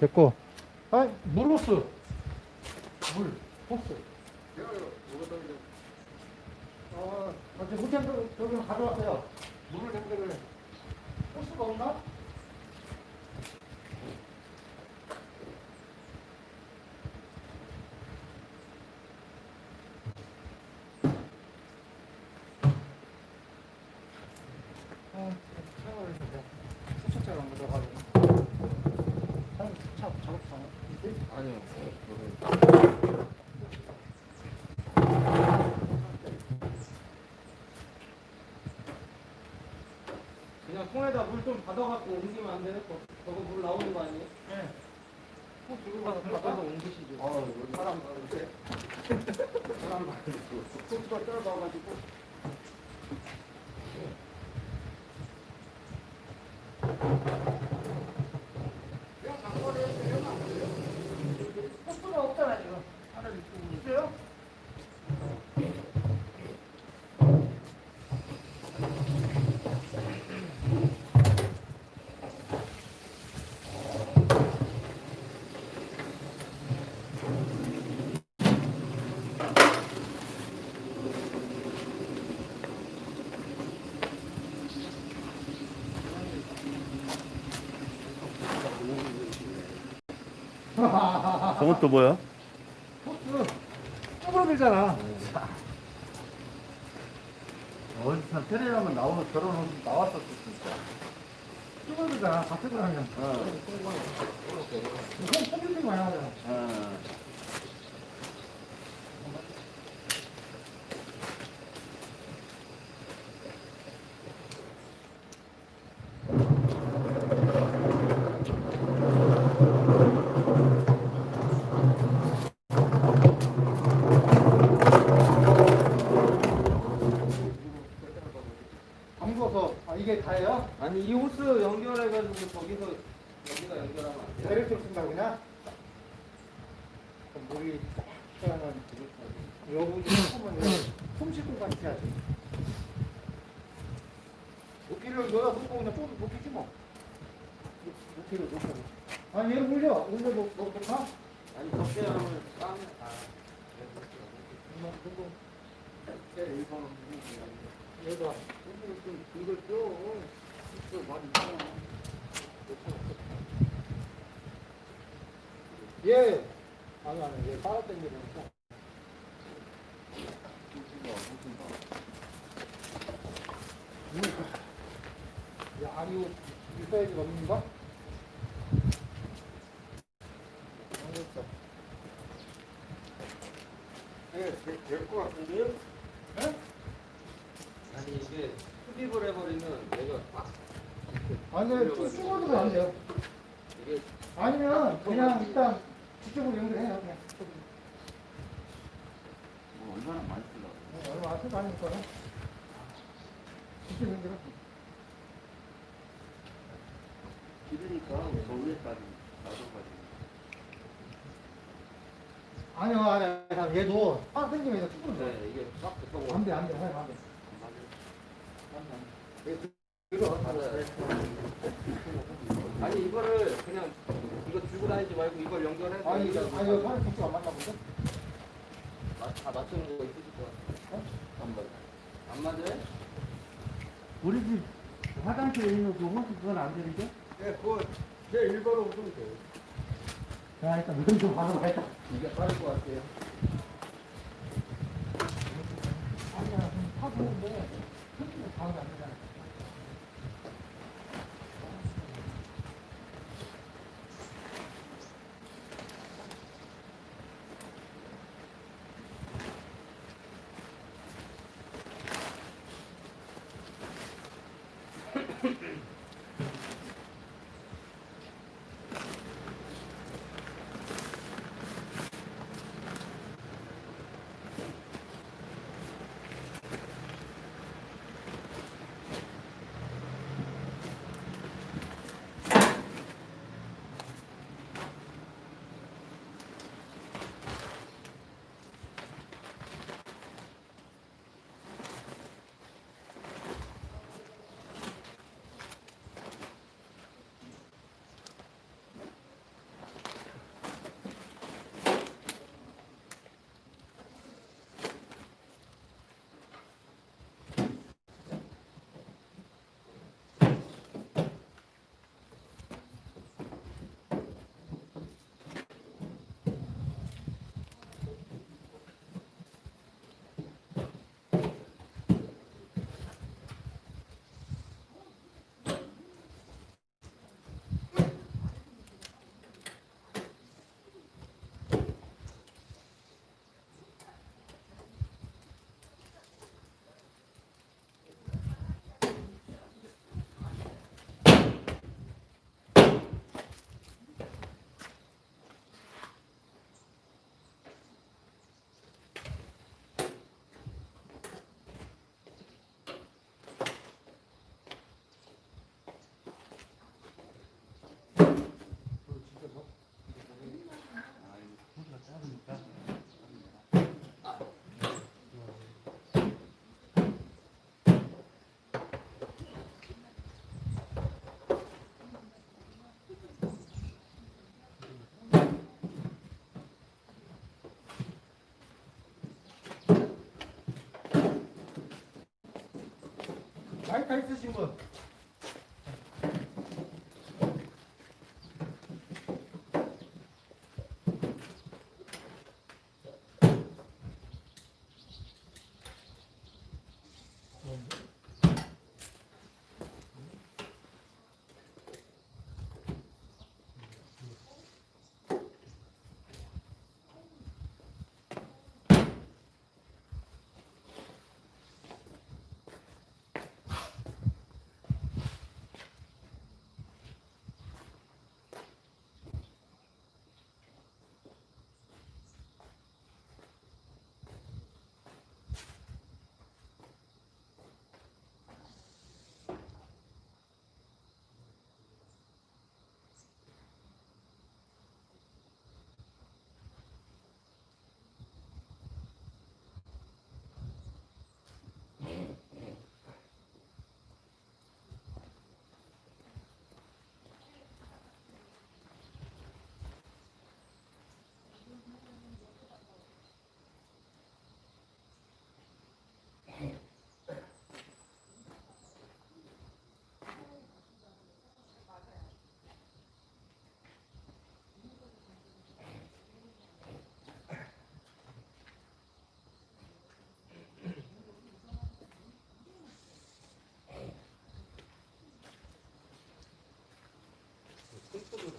됐고. 아, 물 호스. 물, 호스. 어, 어제 호텔도 저기 가져왔어요. 물을 담그래. 호스가 없나? 아, 샤워를 해서 세차차를 안 가져가지고. 차, 차 작업장 있지? 아니요. 그냥 통에다 물 좀 받아갖고 옮기면 안 되네? 거- 저거 물 나오는 거 아니에요? 네. 꼭 들고 가서 받아서 옮기시죠. 아, 여기 사람 많은데? 사람 많은데. 소스가 짧아가지고. 호스가 없잖아, 지금. 하나 있어요? 저건 또 뭐야? 호스 쪼그러들잖아. 어디서 테레비하면 나오는 저런 옷 나왔었어, 진짜. 쪼그러들잖아. 같은 그냥. 어. 콩, 콩 많이 하잖아. 어. 담궈서, 아, 이게 다예요? 아니 이 호스 연결해가지고 저기서 여기가 연결하면 안 돼요? 수 있습니다, 그냥. 그럼 물이 시원한 여기 조금은 숨쉴 공간 있어야지. 높이를 너가 놓고 그냥 좀 높이지 뭐. 높이를 높여. 아니, 얘를 올려. 올려, 놓, 놓, 놓아? 아니 적게 하면 까면 아 제일 일본은 무슨 얘가. 좀 이걸 줘. 또 많이 있잖 아. 얘. 아니, 아니, 얘 빨아 당기니까. 야, 아니? 알겠어. 예, 될것 같은데요? 예? 아니 이게 흡입을 해버리면 내가 딱 아니, 좀 죽어도 안 돼요. 이게 아니면 그냥 일단 직접으로 연결해요. 그냥. 뭐 얼마나 많이 쓰려고. 어, 얼마 안 쓰고 하니까. 직접 연결해. 기르니까 저 위에까지 놔둬가지고. 아니요, 아니요. 얘도 빡 당기면 이거 죽는 거야. 네, 이게 딱안 돼, 안 돼, 안 돼. 안 돼. 이거 맞 아니 이거를 그냥 이거 들고 다니지 말고 이걸 연결해서 아니, 이거, 이거 아니, 이거 사람 복수가 안 맞나 본데? 마- 다 맞추는 거 있으실 것 같아요. 안 맞아. 안 맞아요? 우리 집 화장실에 있는 그 호스 그건 안 되는데? 예, 그거 제 일바로 좀 돼요. 야, 일단 이건 좀 받아봐야겠다. 이게 빠를 것 같아요. 아니야, 좀 파보는데, 흔들면 다음에 안 되잖아. 마이크 쓰신 분.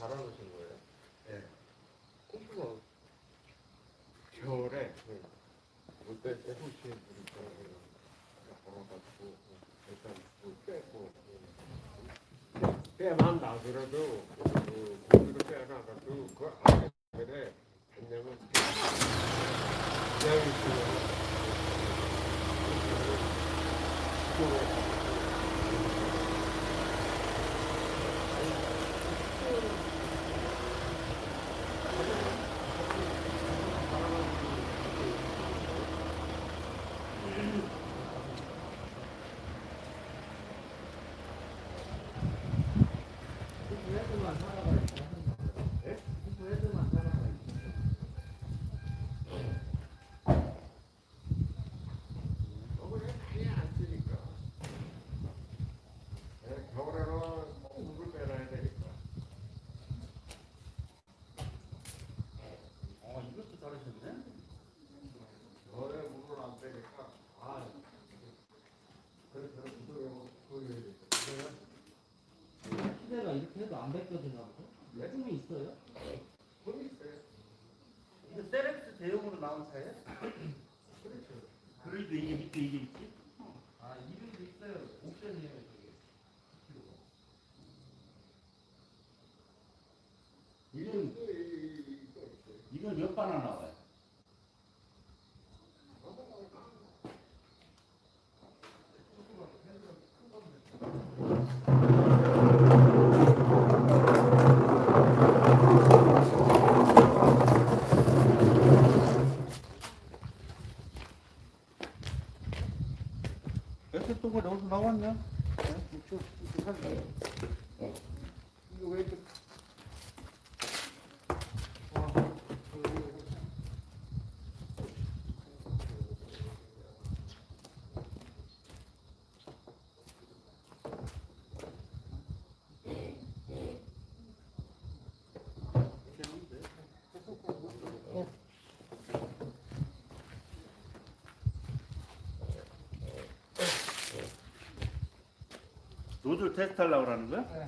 달아놓으신 거예요? 예. 콩프가 겨울에 물때 해보시는 분이. 걸어가지고 일단 빼고 빼만 나더라도 그 고기를 빼놔가지고 그 안에 왜냐면 그냥 있으면 후에서만 살아가 있어. 예? 후에서만 살아가 있어. 너무 많이 안 쓰니까. 네, 겨울에는 꼭 물을 빼놔야 되니까. 어, 이것도 자르셨네? 겨울에 물을 안 빼니까. 아, 그래, 그래, 그래, 그래, 그래. 시대가 이렇게 해도 안 벗겨지나 보다. 요즘에 있어요? 있어요. 이거 세렉스 대용으로 나온 차예요? 그렇죠. 그래도 이게 밑에 이게 있지? 아, 이름도 있어요. 옵션이에요, 저게. 이건. 이건 몇 바나 나와요? 옆에 또가 여기서 나왔냐? 이쪽, 이쪽 사진. 이거 왜 이렇게. 노즐 테스트 하려고 그러는 거야?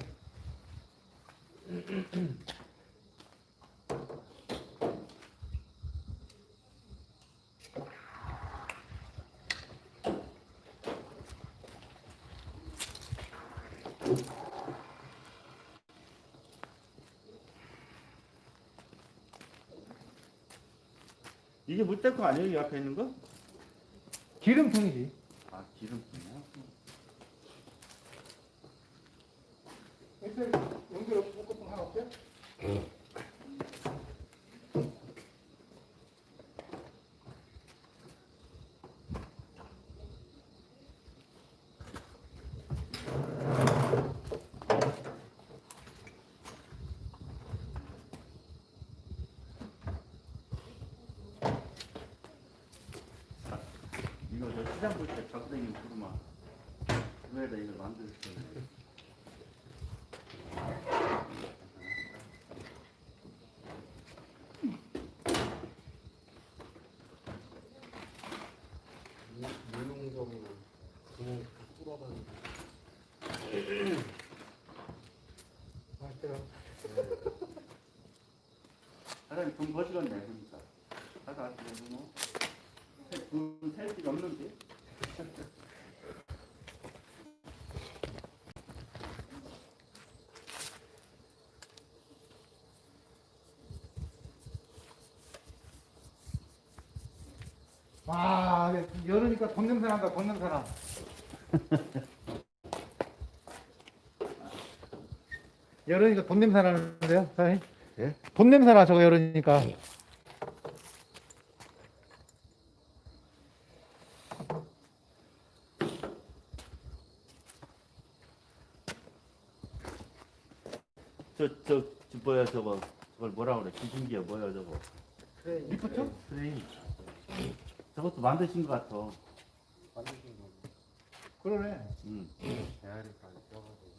이게 물때거 아니에요? 이 앞에 있는 거? 기름통이지. 아 기름이야? 옆에 연결 묶어폰 하나 없어요? 이거 저 시장 볼때 적당히 부르마 왜다 이걸 구멍 뚫어가지고 맛있더라. 사장님 돈 버시겠네 그러니까. 하다 하시면 뭐. 돈셀 필요 없는데. 아, 열으니까 돈 냄새 난다, 돈 냄새 나. 열으니까 돈 냄새 나는데요, 사장님? 예? 돈 냄새 나, 저거 열으니까. 저, 저, 저 뭐야 저거 저걸 뭐라 그래 기중기야 뭐야 저거 그래 리프트? 프레임 저것도 만드신 것 같아. 만드신 거 그러네. 응. 대가리까지 껴가지고.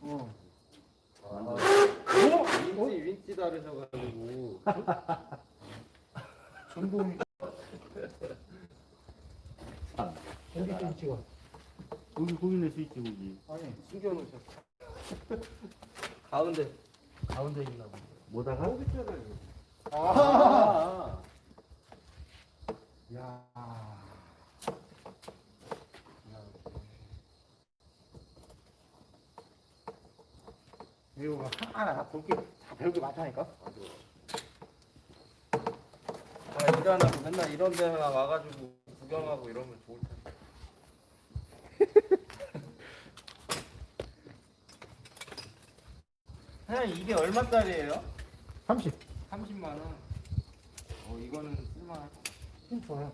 어. 아, 윈치 윈치 다르셔가지고. 전동. 아, 여기 좀 찍어. 거기 거기 낼수 있지 거기. 아니, 숨겨놓으셨어. 가운데. 가운데 있나 봐 뭐다가? 여기 있잖아요? 아, 야. 이거 하나 다 볼게 다 배우게 많다니까. 아 일하나고 맨날 이런 데만 와가지고 구경하고 이러면 좋을 텐데 사장님 이게 얼마짜리예요? 30. 30만 원. 어 이거는 쓸만할 것 같아. 힘 좋아요.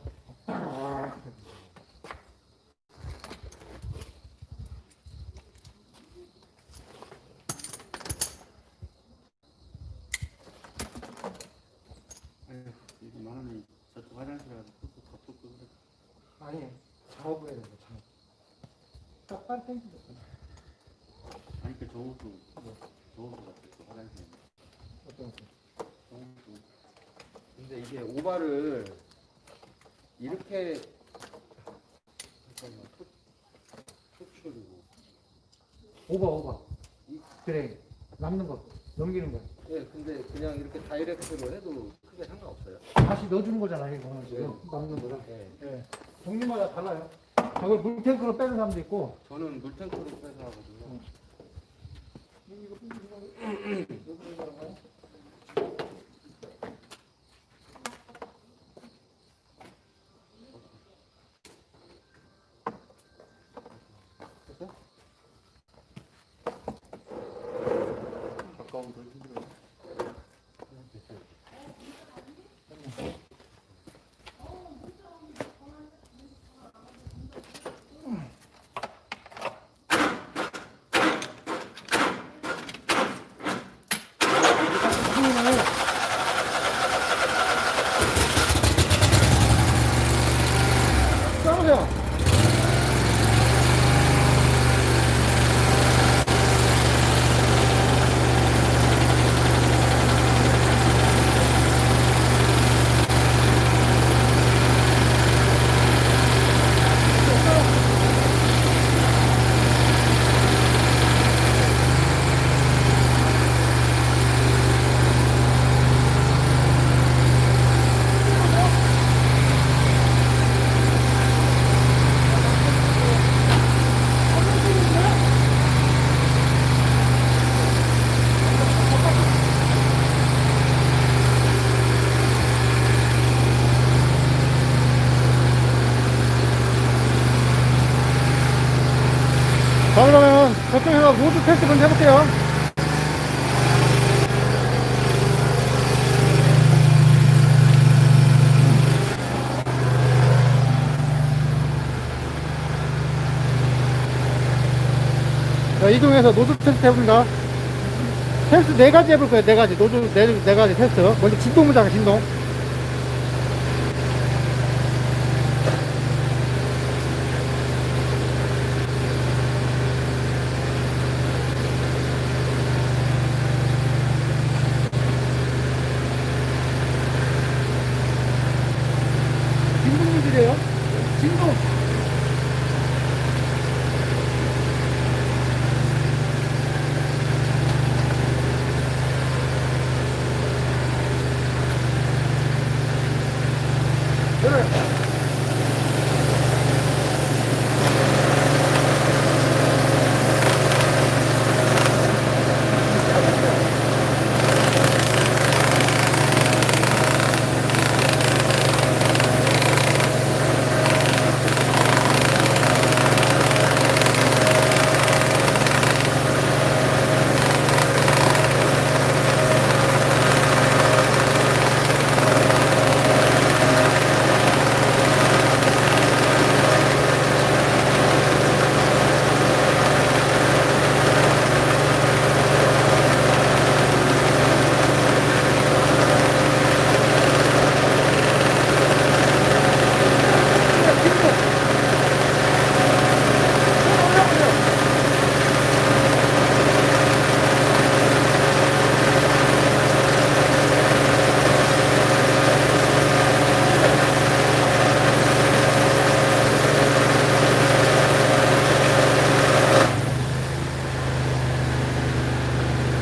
아휴 이거 만 원이 저쪽 화장실 가서 뚝뚝 덮고 그래 아니, 작업을 해야 돼, 작업. 딱빨 땡기죠. 아니 그 저것도 저것도 같아 그 화장실 어떤 거? 저것도 근데 이게 오바를 이렇게 잠깐만 토, 토출이고 오버, 오버. 그래, 남는 거, 넘기는 거. 예 근데 그냥 이렇게 다이렉트로 해도 크게 상관없어요 다시 넣어주는 거잖아, 이거 지금. 남는 거랑. 예 예. 종류마다 달라요. 저걸 물탱크로 빼는 사람도 있고. 저는 물탱크로 빼서 하거든요 가까 운더 테스트 먼저 해볼게요. 자, 이동해서 노드 테스트 해봅니다. 테스트 네 가지 해볼 거예요, 네 가지. 노드 네, 네 가지 테스트. 먼저 진동 문장, 진동.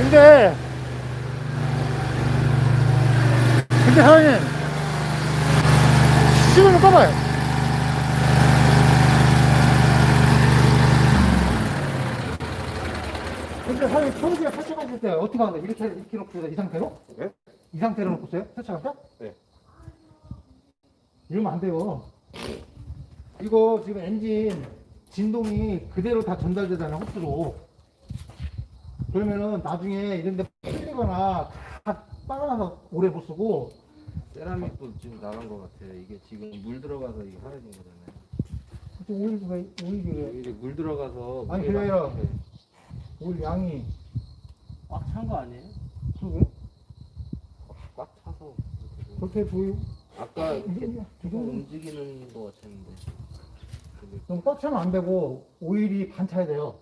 근데 근데 사장님 시동을 꺼봐요 근데 사장님 초록이가 세차하실 때 어떻게 하는 거예요? 이렇게 이렇게 놓고 이 상태로? 네? 이 상태로 놓고서요? 세차할 때? 네. 이러면 안 돼요 이거 지금 엔진 진동이 그대로 다 전달되잖아요 호스로 그러면은 나중에 이런 데 풀리거나 다 빠가나서 오래 못 쓰고. 세라믹도 지금 나간 것 같아요. 이게 지금 물 들어가서 이게 하얘진 거잖아요. 오일 오일이 이게 물 들어가서 아니, 물에 그게 막- 네. 오일 양이. 꽉 찬 거 아니에요? 그러게 꽉 차서 그렇게 보이고 아까 이게 이렇게 이거 움직이는 거 같았는데. 근데 너무 꽉 차면 안 되고 오일이 반 차야 돼요.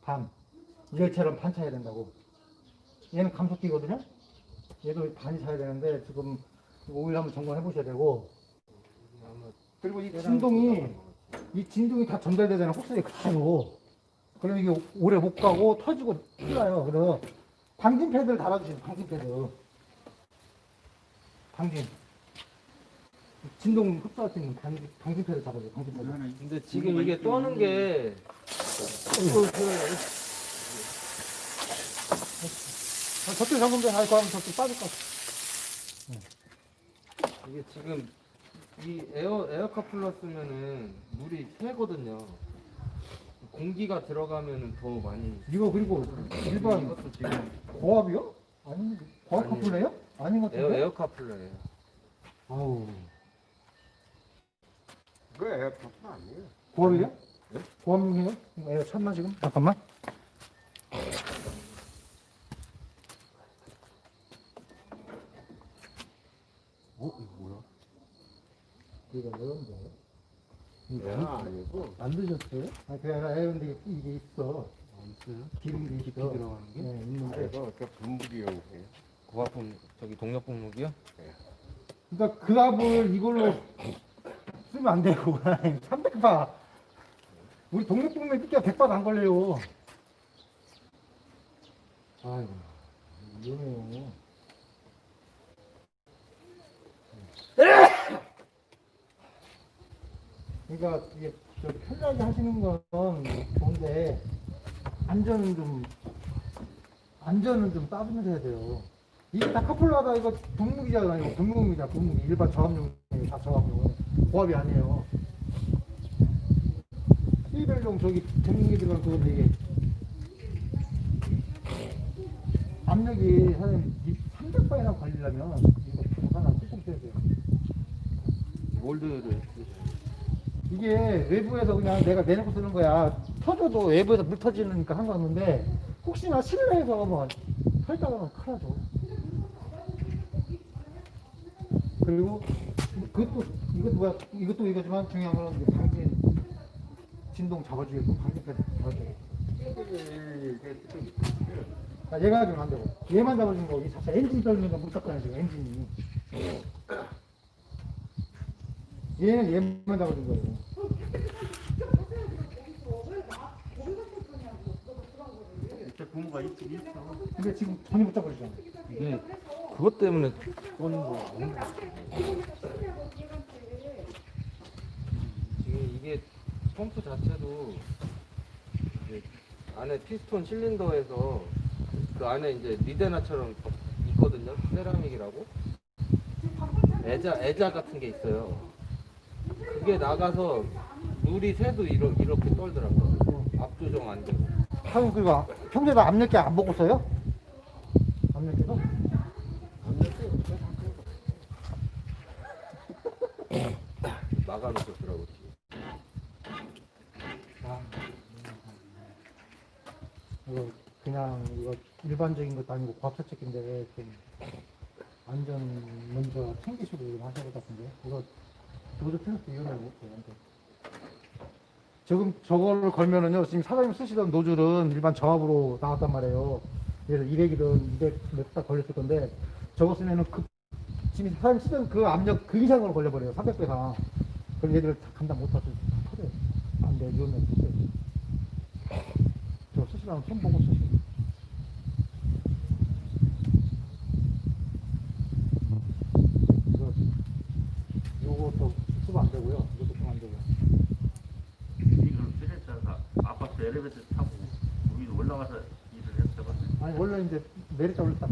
반 이열처럼 반 차야 된다고 얘는 감속기거든요 얘도 반이 차야 되는데 지금 오일 한번 점검해 보셔야 되고 그리고 이 진동이. 이 진동이 다 전달되잖아요. 호스에 그대로. 그럼 이게 오래 못 가고 터지고 흘러요. 그래서 방진 패드를 달아주시면 방진 패드. 방진. 진동 흡수할 수 있는 방진, 방진 패드 잡아줘요. 방진 패드. 근데 지금 이게 떠는 게 아, 저쪽 잠금대 아이고 하면 저쪽 빠질 것 같아. 이게 지금 이 에어 에어카 플러스면은 물이 새거든요. 공기가 들어가면은 더 많이. 이거 그리고 일반 이것도 지금 고압이요? 아니, 고압 아니에요. 카플레요? 아닌 것 에어 같은데? 에어카 플러예요. 아우. 그거 에어컨 아니에요. 고압이요? 고압용이요? 에어 찼나 지금? 잠깐만. 어? 이거 뭐야? 이거 뭐였는데? 에어 아니고 만드셨어요? 아, 그게 아니라 에어인데 이게 있어. 있어요? 기름이 있어. 들어가는 게? 네, 아, 있는데. 이거 그 분무기용이에요. 고압품 저기 동력 분무기요? 그러니까 그 압을 이걸로 쓰면 안 되고, 300바. 우리 동력동맥 뜯기가 100바도 안 걸려요. 아이고, 이러네요. 그러니까 이게 저 편하게 하시는 건 좋은데 안전은 좀 안전은 좀 따지면서 해야 돼요. 이게 다 카풀라다 이거 분무기잖아요. 이거 분무기자 분무기 일반 저압용 다 저압용 고압이 아니에요. 시벨용 저기 분무기 들어간 그건데 이게 압력이 사장님 300바이나 걸리려면 이거 하나 꾹꾹 떼야 돼요. 몰드를 이게 외부에서 그냥 내가 내놓고 쓰는 거야. 터져도 외부에서 물 터지니까 한 거였는데 혹시나 실내에서 뭐 설다가는 큰일 나죠. 그리고 그것도 이것도 뭐야 이것도 이거지만 중요한 이제 방진 진동 잡아주겠고 방진 패드 잡아주겠고. 아, 얘가 지금 안 되고 얘만 잡아주는 거이 자체 엔진 떨리는 거못 잡잖아요 지금 엔진이. 얘는 얘만 잡아준 거예요. 있긴 있어. 근데 지금 전혀 못 잡아주잖아. 이게 그것 때문에 꺼는 거 지금 이게 펌프 자체도 이제 안에 피스톤 실린더에서 그 안에 이제 리데나처럼 있거든요 세라믹이라고 애자 애자 같은 게 있어요 그게 나가서 물이 새도 이러, 이렇게 떨더라고요 압조정 안 되고. 사장님 그거 평소에 압력계 안 보고 써요? 압력계도? 막아놓겠더라고. 아, 이거 그냥 이거 일반적인 것도 아니고 과학자책인데 좀 안전 먼저 챙기시고 좀 하셔야 될것 같은데. 이거 노조 틀렸어 이혼을 못해요 근데. 지금 저거를 걸면은요 지금 사장님 쓰시던 노즐은 일반 저압으로 나왔단 말이에요. 그래서 200이든 200 몇다 걸렸을 건데 저거 쓰면은 그 지금 사장님 쓰던 그 압력 그 이상으로 걸려버려요 300배 이상 그럼 얘들 다 감당 못하고 다 터져요. 안 돼 위험해 못해요 저 쓰시려면 손 보고 쓰시고 이거 요것도 쓰면 안 되고요. 이것도 쓰면 안 되고요. 이걸 피레차가 아파트 엘리베이터 타고 위로 올라가서 일을 했어봤네. 아니 원래 이제 메리트를 딱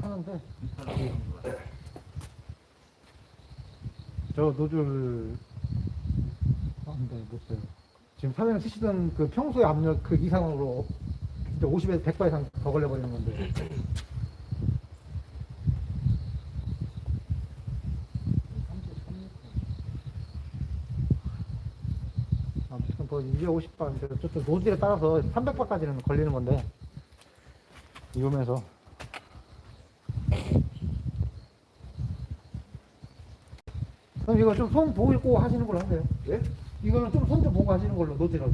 하는데. 저 노즐 안돼 못 써요. 지금 사장님 쓰시던 그 평소의 압력 그 이상으로 진짜 50에서 100바 이상 더 걸려버리는 건데 아무튼 뭐 250바 이제 저쪽 노즐에 따라서 300바까지는 걸리는 건데 이거면서 그럼 이거 좀 손 보고 하시는 걸로 하세요. 예? 이거는 좀 손 좀 보고 하시는 걸로 노즐을.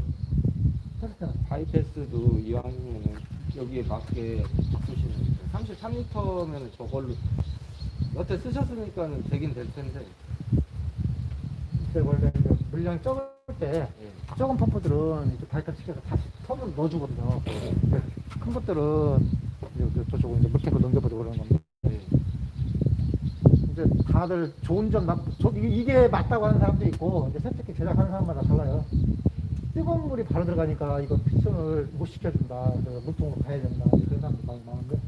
테스트는. 하이패스도 이왕이면은 여기에 맞게 바꾸시면 33리터면 저걸로 여태 쓰셨으니까는 되긴 될 텐데 근데 원래 이제 물량이 적을 때 예. 적은 펌프들은 이제 다이터 시켜서 다시 턴을 넣어주거든요. 근데 큰 것들은 이제 저- 저쪽으로 이제 물탱크 넘겨버리고 그러는 건데. 예. 이제 다들 좋은 점, 나, 저, 이게, 맞다고 하는 사람도 있고, 이제 세특기 제작하는 사람마다 달라요. 뜨거운 물이 바로 들어가니까 이거 피션을 못 시켜준다. 물통으로 가야 된다. 그런 사람도 많이 많은데.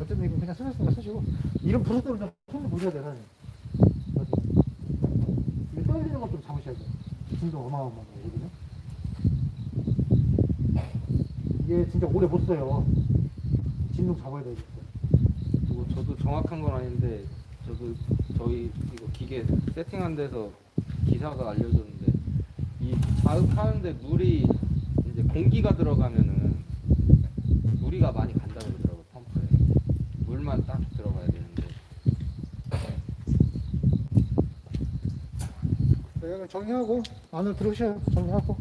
어쨌든 이거 그냥 쓰셨으니까 쓰시고, 이런 브루스를 좀 손을 보셔야 돼요, 사실. 떨리는 것좀 잡으셔야 돼요. 진동 어마어마하거든요. 이게 진짜 오래 못 써요. 진동 잡아야 진짜. 뭐 저도 정확한 건 아닌데 저도 저희 이거 기계 세팅한 데서 기사가 알려줬는데 이 자극하는데 물이 이제 공기가 들어가면은 무리가 많이 간다 그러더라고 펌프에 물만 딱 들어가야 되는데 네, 여기 정리하고 안으로 들어오셔요. 정리하고.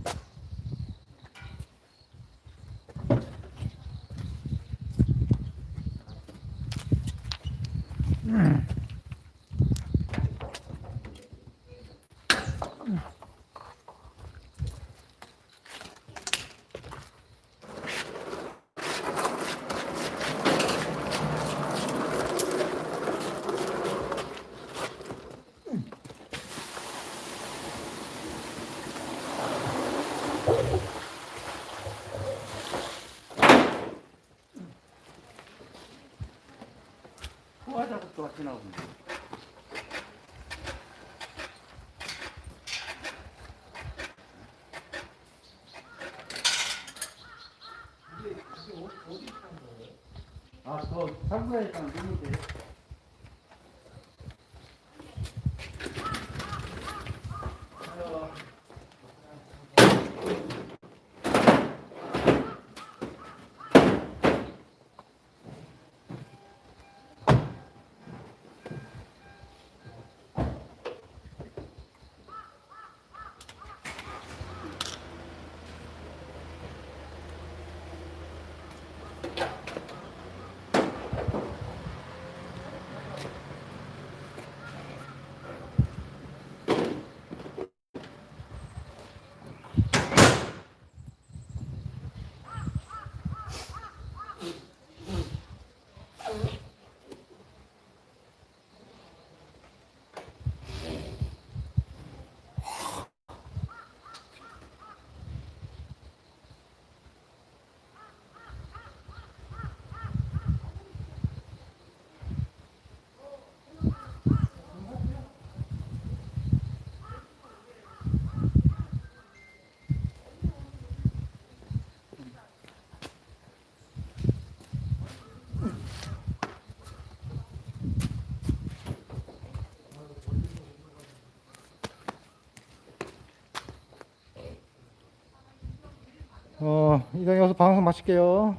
소화자국도 같이 나오고. 아, 어, 이제 여기서 방송 마칠게요.